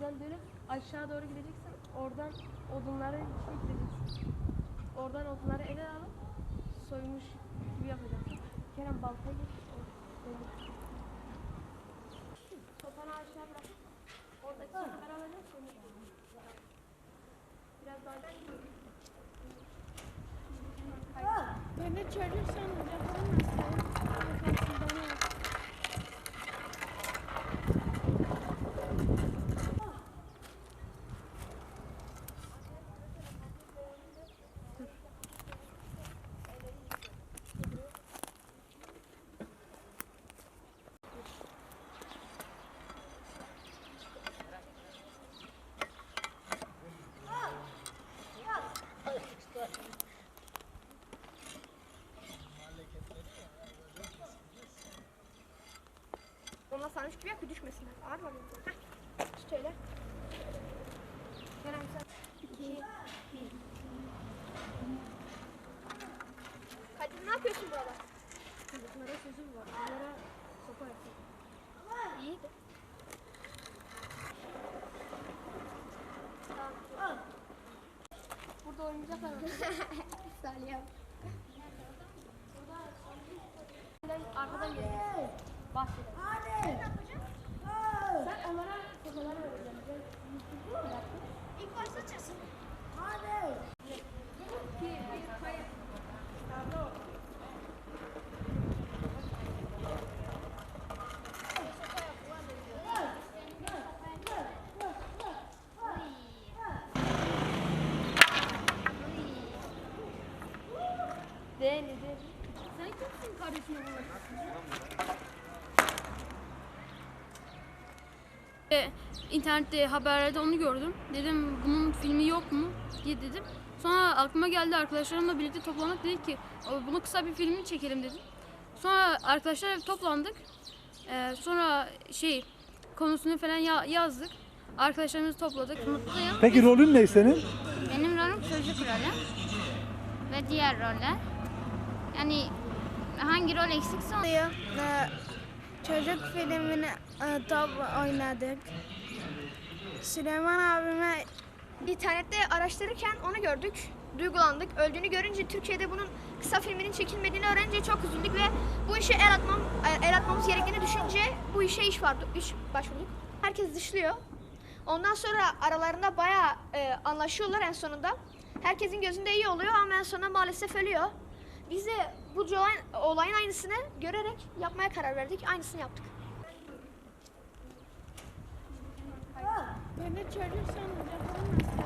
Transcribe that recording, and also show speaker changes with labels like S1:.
S1: Buradan dönüp aşağı doğru gideceksin. Oradan odunları şey gideceksin. Oradan odunları ele alıp soymuş gibi yapacaksın. Kerem baltayı geç. Demir. Sopanı aşağı bırak. Oradaki sopaları alacaksın. Biraz daha gel.
S2: Böyle çocuk yapamazsın.
S3: Sarmış gibi yap ki düşmesinler. Ağır var benim. Heh. Tut öyle. Kerem sen. İki. Bir. Kadir ne yapıyorsun burada?
S1: Bunlara sözüm var. Bunlara sopa yapacağım.
S3: İyi de.
S1: Burada oynayacaklar.
S3: Salih abi.
S1: Arkadan geliyor. Bahsedelim. Sen onlara sopaları öğreteceksin.
S3: İlk başta çıksın.
S1: Değil, değil. Sen kimsin kardeşine
S2: E, İnternette haberlerde onu gördüm. Dedim bunun filmi yok mu diye dedim. Sonra aklıma geldi arkadaşlarımla birlikte toplandık. Dedik ki "O, bunu kısa bir filmini çekelim dedim. Sonra arkadaşlar toplandık. E, sonra şey konusunu falan ya- yazdık. Arkadaşlarımızı topladık. Mutluyum.
S4: Peki rolün ne senin?
S5: Benim rolüm çocuk rolü ve diğer roller. Yani hangi rol eksikse onu
S2: Ee, Çocuk filmini e, top oynadık. Süleyman abime
S3: İnternette araştırırken onu gördük. Duygulandık. Öldüğünü görünce Türkiye'de bunun kısa filminin çekilmediğini öğrenince çok üzüldük ve bu işe el atmam el atmamız gerektiğini düşünce bu işe iş vardı. İş başvurduk. Herkes dışlıyor. Ondan sonra aralarında bayağı e, anlaşıyorlar en sonunda. Herkesin gözünde iyi oluyor ama en sonunda maalesef ölüyor. Biz de bu olayın, olayın aynısını görerek yapmaya karar verdik. Aynısını yaptık.
S2: böyle çocuk yapamazsın.